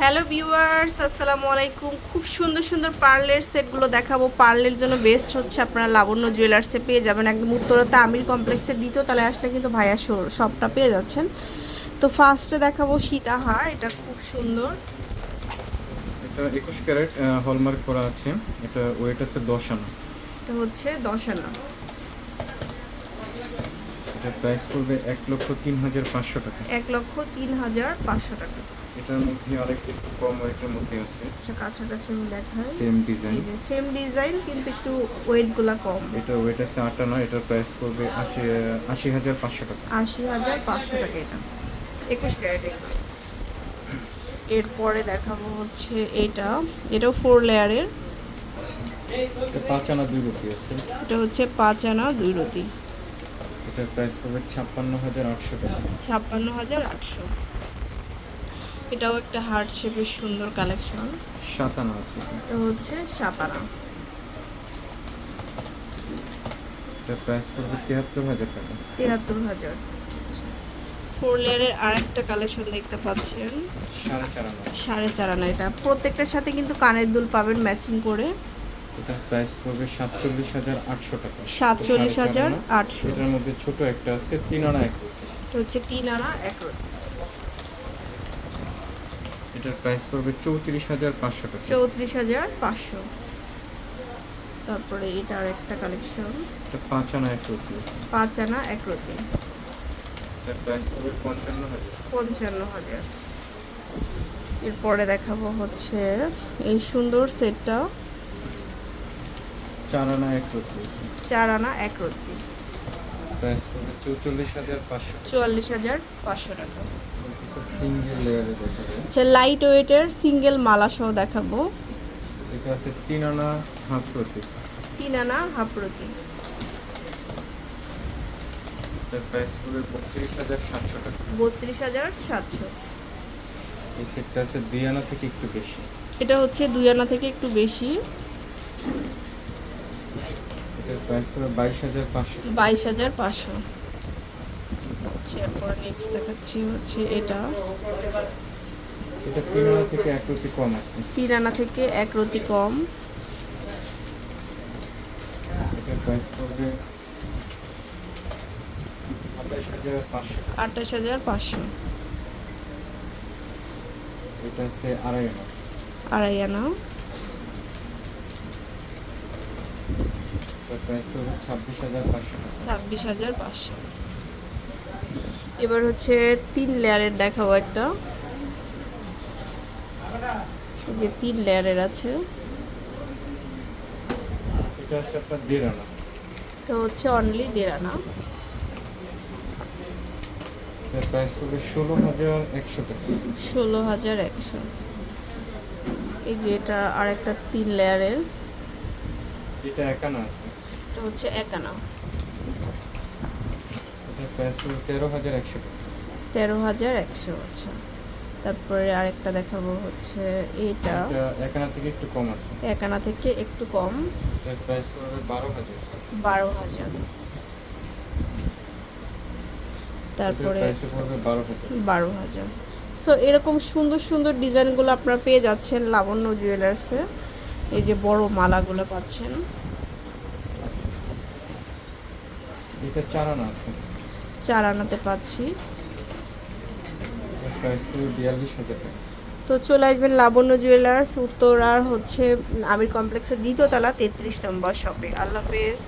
Hello viewers আসসালামু আলাইকুম। খুব সুন্দর সুন্দর পার্লের সেটগুলো দেখাবো। পার্লের জন্য বেস্ট হচ্ছে আপনারা লাবণ্য জুয়েলার্সে পেয়ে যাবেন। একদম উত্তরতা আমির কমপ্লেক্সের দ্বিতীয় তলায় আসলে কিন্তু ভাইয়া সবটা পেয়ে যাচ্ছেন। তো ফার্স্টে দেখাবো সীতাহার এটা খুব সুন্দর। এটা একুশ ক্যারেট হলমার্ক করা আছে। এটা ওয়েট আছে দশ আনা। এটা হচ্ছে দশ আনা। এটা প্রাইস পড়বে এক লক্ষ তিন হাজার পাঁচশো টাকা। এক লক্ষ তিন হাজার পাঁচশো টাকা। এটার মধ্যে আরেকটা একটু কম ওয়েটের মধ্যে আছে। আচ্ছা কাছাকাছি আমি দেখাই। সেম ডিজাইন এই যে সেম ডিজাইন কিন্তু একটু ওয়েটগুলো কম। এটা ওয়েট আছে আট আনা এটার প্রাইস পড়বে আশি হাজার পাঁচশো টাকা। আশি হাজার পাঁচশো টাকা এটা। একুশ ক্যারেট এরপরে দেখাবো হচ্ছে এটা। এটাও ফোর লেয়ারের এটা পাঁচ আনা দুই রুটি আছে। এটা হচ্ছে পাঁচ আনা দুই রুটি। এটার প্রাইস পড়বে ছাপ্পান্ন হাজার আটশো টাকা। ছাপ্পান্ন হাজার আটশো। এটাও একটা হার্ট শেপের সুন্দর কালেকশন। সাত আনা আছে এটা। এটা হচ্ছে সাপানা এটার প্রাইস পড়বে তিয়াত্তর হাজার টাকা। তিয়াত্তর হাজার। ফোর লেয়ারের আর একটা কালেকশন দেখতে পাচ্ছেন। সাড়ে চার আনা। এটা। প্রত্যেকটার সাথে কিন্তু কানের দুল পাবেন ম্যাচিং করে। এটার প্রাইস পড়বে সাতচল্লিশ হাজার আটশো টাকা। সাতচল্লিশ হাজার আটশো। এটার মধ্যে ছোট একটা আছে তিন আনা এক এটা হচ্ছে তিন আনা এক এটার প্রাইস পড়বে চৌত্রিশ হাজার পাঁচশো টাকা। চৌত্রিশ হাজার পাঁচশো। তারপরে এটা আর একটা কালেকশন এটা পাঁচ আনা এক রুপি। পাঁচ আনা এক রতি এটার প্রাইস পড়বে পঞ্চান্ন হাজার। পঞ্চান্ন হাজার। এরপরে দেখাবো হচ্ছে এই সুন্দর সেটটা চার আনা এক রুপি। চার আনা এক রতি প্রাইস পড়বে চৌচল্লিশ হাজার পাঁচশো চুয়াল্লিশ হাজার পাঁচশো টাকা। সিঙ্গেল লেয়ারে দেখাবে আচ্ছা লাইট ওয়েটের সিঙ্গেল মালা সহ দেখাবো। এটা আছে তিন আনা হাফ রুপি তিন আনা হাফ রতি। এটার প্রাইস পড়বে বত্রিশ হাজার সাতশো টাকা। বত্রিশ হাজার সাতশো। এই সেটটা আছে দুই আনা থেকে একটু বেশি। এটা হচ্ছে দুই আনা থেকে একটু বেশি। বাইশ হাজার পাঁচশো। পাঁচশো। আচ্ছা এরপর নেক্সট দেখাচ্ছি হচ্ছে এটা। এটা তিন আনা থেকে এক কম আছে। তিন আনা থেকে এক রতি কম। এটার প্রাইস পড়বে আঠাশ হাজার পাঁচশো। এটা আড়াই আনা। আড়াই আনা এটার প্রাইস পড়বে ছাব্বিশ হাজার পাঁচশো এবার হচ্ছে তিন লেয়ারের দেখাবো একটা। যে তিন লেয়ারের আছে। এটা আছে আপনার দেড় আনা। তো হচ্ছে অনলি দেড় আনা। প্রাইস পড়বে ষোলো হাজার একশো টাকা। ষোলো হাজার একশো। এই যে এটা আর একটা তিন লেয়ারের। যেটা এক আনা আছে। এটা হচ্ছে এক আনা এটার প্রাইস তেরো হাজার একশো তেরো হাজার একশো আচ্ছা। তারপরে আরেকটা দেখাবো হচ্ছে এটা। এক আনা থেকে একটু কম আছে। এক আনা থেকে একটু কম। এটার প্রাইস পড়বে বারো হাজার। বারো হাজার। তারপরে বারো হাজার। সো এরকম সুন্দর সুন্দর ডিজাইনগুলো আপনারা পেয়ে যাচ্ছেন লাবণ্য জুয়েলার্সে এই যে বড় মালাগুলো পাচ্ছেন। এটা চারানো আছে। চারানোতে পাচ্ছি। তো চলে আসবেন লাবণ্য জুয়েলার্স উত্তর আর হচ্ছে আমির কমপ্লেক্সের দ্বিতীয় তলা তেত্রিশ নম্বর শপে আল্লাহ হাফেজ।